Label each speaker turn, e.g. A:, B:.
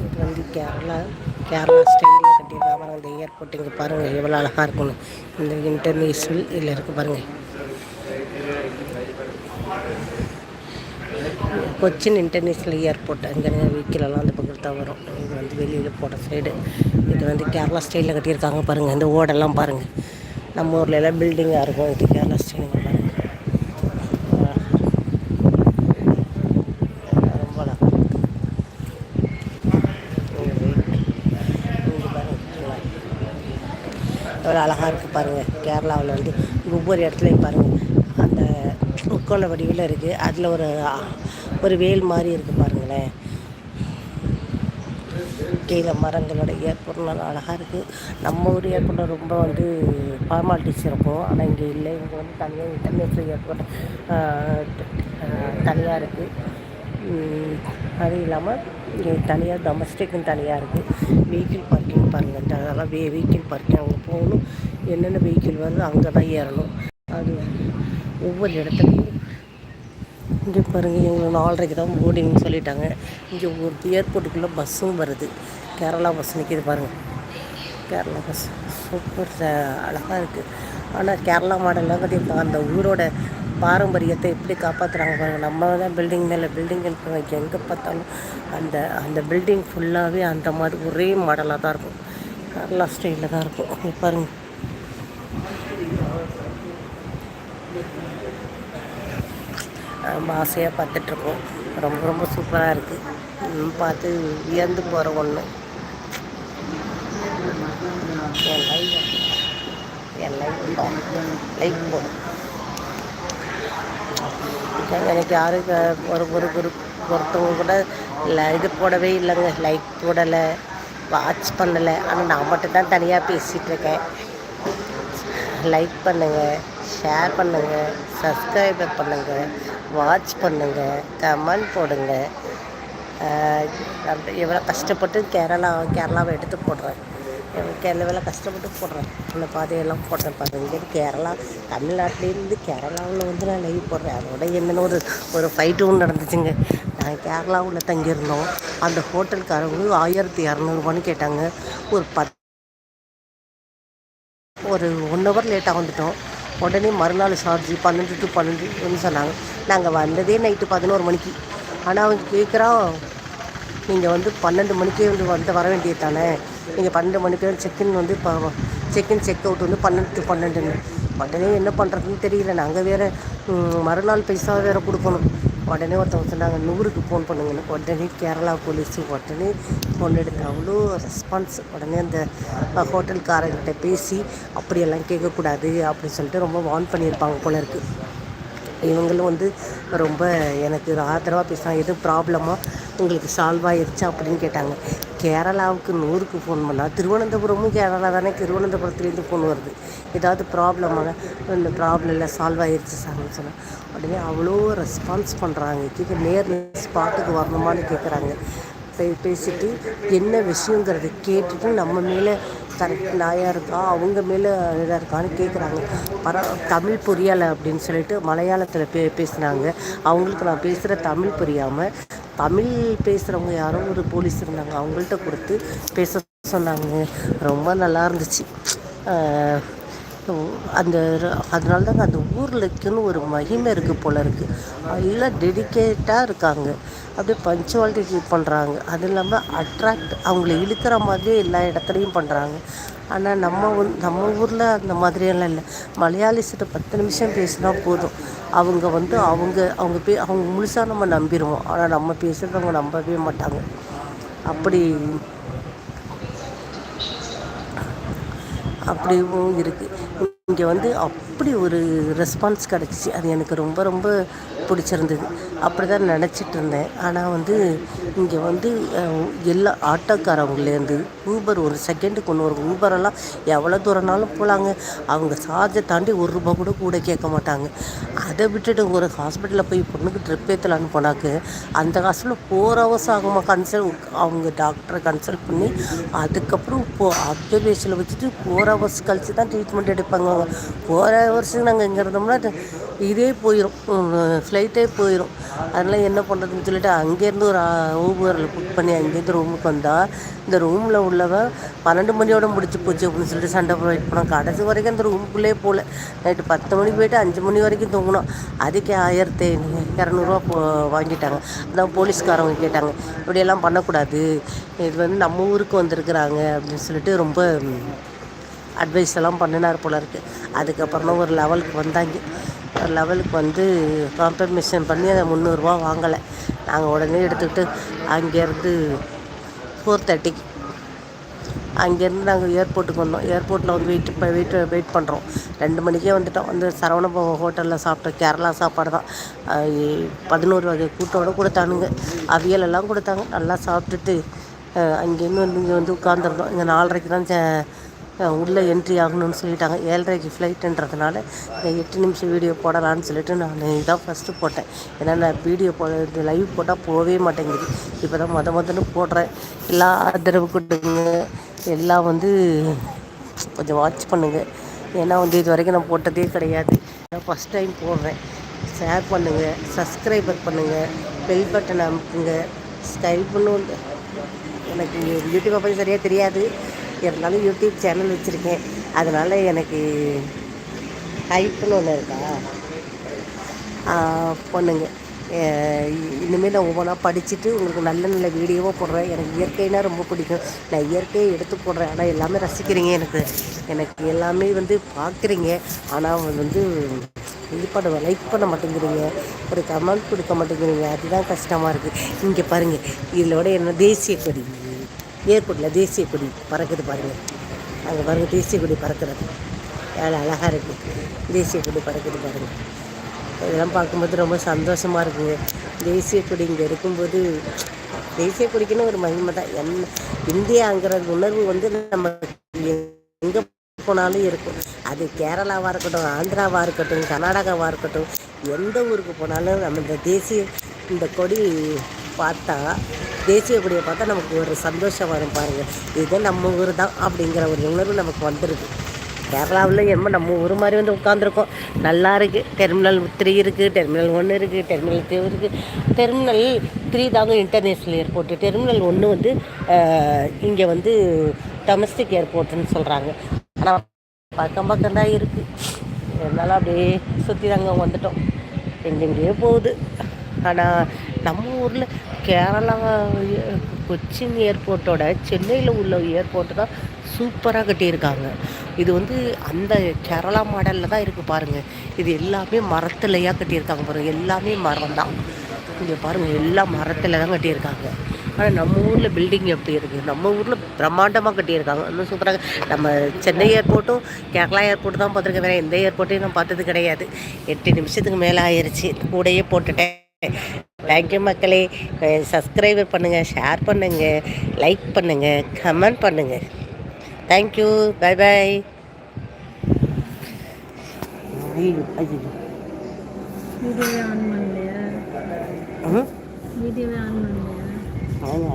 A: இது வந்து கேரளா கேரளா ஸ்டைலில் கட்டியிருக்கா பாருங்க இந்த ஏர்போர்ட் இங்கே பாருங்கள் எவ்வளோ அழகாக இருக்கும்னு. இந்த இன்டர்நேஷ்னல் இதில் இருக்குது பாருங்கள் கொச்சின் இன்டர்நேஷ்னல் ஏர்போர்ட் அங்கே வெஹிக்கிளெல்லாம் அந்த பக்கத்தில் தான் வரும். இது வந்து வெளியில் போகிற சைடு இது வந்து கேரளா ஸ்டைலில் கட்டியிருக்காங்க பாருங்கள் இந்த ஓடெல்லாம் பாருங்கள் நம்ம ஊரில் எல்லாம் பில்டிங்காக இருக்கும். இது கேரளா ஸ்டேடியம் ரொம்ப அழகா எவ்வளோ அழகாக இருக்குது பாருங்கள் கேரளாவில் வந்து ஒவ்வொரு இடத்துலையும் பாருங்கள் அந்த முக்கோண வடிவில் இருக்குது அதில் ஒரு ஒரு வேல் மாதிரி இருக்குது பாருங்களேன். கீழே மரங்களோட ஏற்படும் அழகாக இருக்குது நம்ம ஊர் ஏற்படும் ரொம்ப வந்து ஃபார்மாலிட்டிஸ் இருக்கும். ஆனால் இங்கே இல்லை. இங்கே வந்து தனியாக இன்டர்நேஷ்னல் ஏர்போர்ட் தனியாக இருக்குது அது இல்லாமல் இங்கே தனியாக டொமஸ்டிக்னு தனியாக இருக்குது வெஹிக்கிள் பார்க்கிங் பாருங்கள் அதெல்லாம் வெ வெஹிக்கிள் பார்க்கிங் அவங்க போகணும். என்னென்ன வெஹிக்கிள் வருது அங்கே தான் ஏறணும். அது ஒவ்வொரு இடத்துலையும் இங்கே பாருங்கள் இவங்க நாலரைக்கு தான் போர்டிங்னு சொல்லிட்டாங்க. இங்கே ஒரு ஏர்போர்ட்டுக்குள்ளே பஸ்ஸும் வருது. கேரளா பஸ் நிற்கிது பாருங்கள் கேரளா பஸ் சூப்பர் அழகாக இருக்குது ஆனால் கேரளா மாடல்லாம் கட்டியிருக்காங்க அந்த ஊரோட பாரம்பரியத்தை எப்படி காப்பாற்றுறாங்க பாருங்கள் நம்ம தான் பில்டிங் மேலே பில்டிங் இருக்கிறவங்க எங்கே பார்த்தாலும் அந்த அந்த பில்டிங் ஃபுல்லாகவே அந்த மாதிரி ஒரே மாடலாக தான் இருக்கும். கேரளா ஸ்டைலில் தான் இருக்கும். பாருங்கள் ரொம்ப ஆசையாக பார்த்துட்ருக்கோம். ரொம்ப ரொம்ப சூப்பராக இருக்குது பார்த்து வியந்து போகிற ஒன்று என் லைவ் என் லைவ் லைவ் போடும் எனக்கு யாரும் ஒரு ஒரு குரூப் ஒருத்தவங்க கூட இல்லை இது போடவே இல்லைங்க. லைக் போடலை வாட்ச் பண்ணலை. ஆனால் நான் மட்டும்தான் தனியாக பேசிகிட்ருக்கேன் லைக் பண்ணுங்கள் ஷேர் பண்ணுங்கள் சப்ஸ்கிரைபர் பண்ணுங்கள் வாட்ச் பண்ணுங்கள் கமெண்ட் போடுங்க. எவ்வளோ கஷ்டப்பட்டு கேரளா கேரளாவை எடுத்து போடுறேன். எவ்வளோ கேரளா எவ்வளோ கஷ்டப்பட்டு போடுறேன். அந்த பாதையெல்லாம் போடுறேன் பாருங்க. இங்கேருந்து கேரளா தமிழ்நாட்டிலேருந்து கேரளாவில் வந்து நான் லைவ் போடுறேன். அதோட என்னென்னு ஒரு ஒரு ஃபைட்டும் நடந்துச்சுங்க. நாங்கள் கேரளாவில் தங்கியிருந்தோம். அந்த ஹோட்டல்காரங்க ஆயிரத்தி இரநூறுபான்னு கேட்டாங்க. ஒரு பத் ஒரு ஒன் ஹவர் லேட்டாக வந்துட்டோம். உடனே மறுநாள் சார்ஜ் பன்னெண்டு டு பன்னெண்டுன்னு சொன்னாங்க. நாங்கள் வந்ததே நைட்டு பதினோரு மணிக்கு. ஆனால் அவங்க கேட்குறான் நீங்கள் வந்து பன்னெண்டு மணிக்கே வந்து வந்து வர வேண்டியது தானே? நீங்கள் பன்னெண்டு மணிக்கு செக்இன் வந்து இப்போ செக்இன் செக் அவுட் வந்து பன்னெண்டு டு பன்னெண்டுன்னு. உடனே என்ன பண்ணுறதுன்னு தெரியல. நாங்கள் வேறு மறுநாள் பைசா வேறு கொடுக்கணும். உடனே ஒருத்தவங்க சொன்னாங்க நூறுக்கு ஃபோன் பண்ணுங்கன்னு. உடனே கேரளா போலீஸு உடனே ஃபோன் எடுத்து அவ்வளோ ரெஸ்பான்ஸ் உடனே அந்த ஹோட்டல்காரங்கிட்ட பேசி அப்படியெல்லாம் கேட்கக்கூடாது அப்படின்னு சொல்லிட்டு ரொம்ப வார்ன் பண்ணியிருப்பாங்க போல இருக்குது இவங்களும் வந்து ரொம்ப எனக்கு ஆதரவாக பேசுகிறாங்க எதுவும் ப்ராப்ளமா உங்களுக்கு சால்வ் ஆயிடுச்சா அப்படின்னு கேட்டாங்க. கேரளாவுக்கு நூறுக்கு ஃபோன் பண்ணால் திருவனந்தபுரமும் கேரளா தானே திருவனந்தபுரத்துலேருந்து ஃபோன் வருது. ஏதாவது ப்ராப்ளமாக இந்த ப்ராப்ளம் இல்லை சால்வ் ஆயிடுச்சு சார்னு சொன்னேன் உடனே அவ்வளோ ரெஸ்பான்ஸ் பண்ணுறாங்க கேட்க நேரில் ஸ்பாட்டுக்கு வரணுமான்னு கேட்குறாங்க பேசிட்டு என்ன விஷயங்கிறத கேட்டுட்டு நம்ம மேலே கரெக்ட் நாயாக இருக்கா? அவங்க மேலே இதாக இருக்கான்னு கேட்குறாங்க பர தமிழ் புரியலை அப்படின்னு சொல்லிட்டு மலையாளத்தில் பே பேசுனாங்க. அவங்களுக்கு நான் பேசுகிற தமிழ் புரியாமல் தமிழ் பேசுகிறவங்க யாரோ ஒரு போலீஸ் இருந்தாங்க. அவங்கள்ட்ட கொடுத்து பேச சொன்னாங்க. ரொம்ப நல்லா இருந்துச்சு. அந்த அதனால தாங்க அந்த ஊர்களுக்குன்னு ஒரு மகிமை இருக்குது போல் இருக்குது எல்லாம் டெடிக்கேட்டாக இருக்காங்க. அப்படியே பஞ்சுவாலிட்டி பண்ணுறாங்க அது இல்லாமல் அட்ராக்ட் அவங்கள இழுக்கிற மாதிரியே எல்லா இடத்துலையும் பண்ணுறாங்க ஆனால் நம்ம நம்ம ஊரில் அந்த மாதிரியெல்லாம் இல்லை. மலையாளிஸ்கிட்ட பத்து நிமிஷம் பேசினா போதும். அவங்க வந்து அவங்க அவங்க பே அவங்க முழுசாக நம்ம நம்பிடுவோம் ஆனால் நம்ம பேசுகிறத அவங்க நம்பவே மாட்டாங்க. அப்படி அப்படியும் இருக்குது இங்கே வந்து அப்படி ஒரு ரெஸ்பான்ஸ் கிடச்சிச்சு. அது எனக்கு ரொம்ப ரொம்ப பிடிச்சிருந்தது. அப்படி தான் நினச்சிட்டு இருந்தேன் ஆனால் வந்து இங்கே வந்து எல்லா ஆட்டோக்காரவங்கலேருந்து ஊபர் ஒரு செகண்டுக்கு ஒன்று ஒரு ஊபரெல்லாம் எவ்வளோ தூரம்னாலும் போகலாங்க அவங்க சார்ஜை தாண்டி ஒரு ரூபா கூட கூட கேட்க மாட்டாங்க. அதை விட்டுட்டு ஒரு ஹாஸ்பிட்டலில் போய் பொண்ணுக்கு ட்ரிப் ஏற்றலான்னு போனாக்கு அந்த காசில் ஃபோர் ஹவர்ஸ் ஆகுமா கன்சல்ட் அவங்க டாக்டரை கன்சல்ட் பண்ணி அதுக்கப்புறம் இப்போ அப்சர்வேஷனில் வச்சுட்டு ஃபோர் ஹவர்ஸ் கழிச்சு தான் ட்ரீட்மெண்ட் எடுப்பாங்க. ஃபோர் ஹவர்ஸுக்கு நாங்கள் இங்கே இருந்தோம்னா இதே போயிடும் ஃப்ளைட்டே போயிடும் அதனால் என்ன பண்ணுறதுன்னு சொல்லிட்டு அங்கேருந்து ஒரு ஊபரில் புக் பண்ணி அங்கேருந்து ரூமுக்கு வந்தால் இந்த ரூமில் உள்ளவன் பன்னெண்டு மணியோட முடிச்சு போச்சு அப்படின்னு சொல்லிட்டு சண்டை போயிட்டு போனோம் கடைசி வரைக்கும் அந்த ரூமுக்குள்ளே போகல நைட்டு பத்து மணிக்கு போயிட்டு அஞ்சு மணி வரைக்கும் தூங்கினோம் அதுக்கே ஆயிரத்தி இரநூறுவா போ வாங்கிட்டாங்க. அதான் போலீஸ்காரவங்க கேட்டாங்க. இப்படியெல்லாம் பண்ணக்கூடாது. இது வந்து நம்ம ஊருக்கு வந்திருக்கிறாங்க அப்படின்னு சொல்லிட்டு ரொம்ப அட்வைஸ் எல்லாம் பண்ணினார் போல இருக்குது அதுக்கப்புறமா ஒரு லெவலுக்கு வந்தாங்க. ஒரு லெவலுக்கு வந்து காம்பன்சேஷன் பண்ணி அதை முந்நூறுரூவா வாங்கலை. நாங்கள் உடனே எடுத்துக்கிட்டு அங்கேருந்து ஃபோர் தேர்ட்டிக்கு அங்கேருந்து நாங்கள் ஏர்போர்ட்டுக்கு வந்தோம். ஏர்போர்ட்டில் வந்து வெயிட் இப்போ வெயிட் வெயிட் பண்ணுறோம் ரெண்டு மணிக்கே வந்துட்டோம். வந்து சரவணபவ ஹோட்டலில் சாப்பிட்டோம் கேரளா சாப்பாடு தான். பதினோரு வகை கூட்டோடு கொடுத்தானுங்க. அவியல் எல்லாம் கொடுத்தாங்க. நல்லா சாப்பிட்டுட்டு அங்கேருந்து வந்து இங்கே வந்து உட்காந்துருந்தோம் இங்கே நாலரைக்கு தான் சே- உள்ளே என்ட்ரி ஆகணும்னு சொல்லிட்டாங்க. ஏழரைக்கு ஃப்ளைட்டுன்றதுனால இந்த எட்டு நிமிஷம் வீடியோ போடலான்னு சொல்லிட்டு நான் இதான் ஃபஸ்ட்டு போட்டேன். ஏன்னா நான் வீடியோ போ இந்த லைவ் போட்டால் போகவே மாட்டேங்குது. இப்போ தான் மொத மொதன்னு போடுறேன். எல்லா ஆதரவு கொடுங்க. எல்லாம் வந்து கொஞ்சம் வாட்ச் பண்ணுங்கள் ஏன்னா வந்து இது வரைக்கும் நான் போட்டதே கிடையாது. நான் ஃபஸ்ட் டைம் போடுறேன். ஷேர் பண்ணுங்கள் சப்ஸ்கிரைபர் பண்ணுங்கள் பெல் பட்டன் அமுக்குங்க. ஸ்கைப்னு வந்து எனக்கு யூடியூப்பை பற்றி சரியாக தெரியாது. இருந்தாலும் யூடியூப் சேனல் வச்சுருக்கேன். அதனால் எனக்கு ஹைப்னு ஒன்று இருக்கா? பொண்ணுங்க. இனிமேல் நான் ஒவ்வொன்றா படிச்சுட்டு உங்களுக்கு நல்ல நல்ல வீடியோவாக போடுறேன். எனக்கு இயற்கைனா ரொம்ப பிடிக்கும். நான் இயற்கையை எடுத்து போடுறேன். ஆனால் எல்லாமே ரசிக்கிறீங்க எனக்கு. எனக்கு எல்லாமே வந்து பார்க்குறீங்க ஆனால் வந்து இது பண்ண லைக் பண்ண மாட்டேங்கிறீங்க. ஒரு கமெண்ட் கொடுக்க மாட்டேங்கிறீங்க. அதுதான் கஷ்டமாக இருக்குது இங்கே பாருங்கள் இதில் விட என்ன தேசிய கொடி. ஏர்போர்ட்டில் தேசிய கொடி பறக்குது பாருங்கள் அங்கே பாருங்கள் தேசிய கொடி பறக்கிறது. எவ்வளோ அழகாக இருக்குது தேசிய கொடி பறக்குது பாருங்கள் இதெல்லாம் பார்க்கும்போது ரொம்ப சந்தோஷமாக இருக்குங்க. தேசிய கொடி இங்கே இருக்கும்போது தேசிய கொடிக்குன்னு ஒரு மகிமை தான். என் இந்தியாங்கிற உணர்வு வந்து நம்ம எங்கே போனாலும் இருக்கும். அது கேரளாவாக இருக்கட்டும் ஆந்திராவாக இருக்கட்டும் கர்நாடகாவாக இருக்கட்டும் எந்த ஊருக்கு போனாலும் நம்ம இந்த தேசிய இந்த கொடி பார்த்தா தேசிய கொடியை பார்த்தா நமக்கு ஒரு சந்தோஷம் வரும் பாருங்கள் இது நம்ம ஊர் தான் அப்படிங்கிற ஒரு உணர்வு நமக்கு வந்துடுது கேரளாவில் என்னமோ நம்ம ஊர் மாதிரி வந்து உட்காந்துருக்கோம் நல்லா இருக்குது டெர்மினல் த்ரீ இருக்குது டெர்மினல் ஒன்று இருக்குது டெர்மினல் டூ இருக்குது டெர்மினல் த்ரீ தாங்க இன்டர்நேஷ்னல் ஏர்போர்ட்டு டெர்மினல் ஒன்று வந்து இங்கே வந்து டொமஸ்டிக் ஏர்போர்ட்டுன்னு சொல்கிறாங்க ஆனால் பக்கம் பக்கம் தான் இருக்குது இருந்தாலும் அப்படியே சுற்றி தாங்க வந்துட்டோம். எங்கெங்கேயோ போகுது. ஆனால் நம்ம ஊரில் கேரளா ஏ- கொச்சின் ஏர்போர்ட்டோட சென்னையில் உள்ள ஏர்போர்ட்டு தான் சூப்பராக கட்டியிருக்காங்க. இது வந்து அந்த கேரளா மாடலில் தான் இருக்குது பாருங்கள் இது எல்லாமே மரத்துலையாக கட்டியிருக்காங்க பாருங்கள் எல்லாமே மரம் தான். இங்கே பாருங்கள் எல்லாம் மரத்தில் தான் கட்டியிருக்காங்க. ஆனால் நம்ம ஊரில் பில்டிங் எப்படி இருக்குது நம்ம ஊரில் பிரம்மாண்டமாக கட்டியிருக்காங்க. இன்னும் சூப்பராக நம்ம சென்னை ஏர்போர்ட்டும் கேரளா ஏர்போர்ட் தான் பார்த்துருக்கேன். வேறு எந்த ஏர்போர்ட்டையும் நான் பார்த்தது கிடையாது. எட்டு நிமிஷத்துக்கு மேலே ஆயிடுச்சு கூடையே போட்டுட்டேன். தேங்க்யூ மக்களே. சப்ஸ்கிரைபர் பண்ணுங்கள் ஷேர் பண்ணுங்கள் லைக் பண்ணுங்கள் கமெண்ட் பண்ணுங்கள் தேங்க்யூ பை பாய்
B: வீடியோவே ஆன் பண்ணலையா வீடியோவே ஆன் பண்ணலையா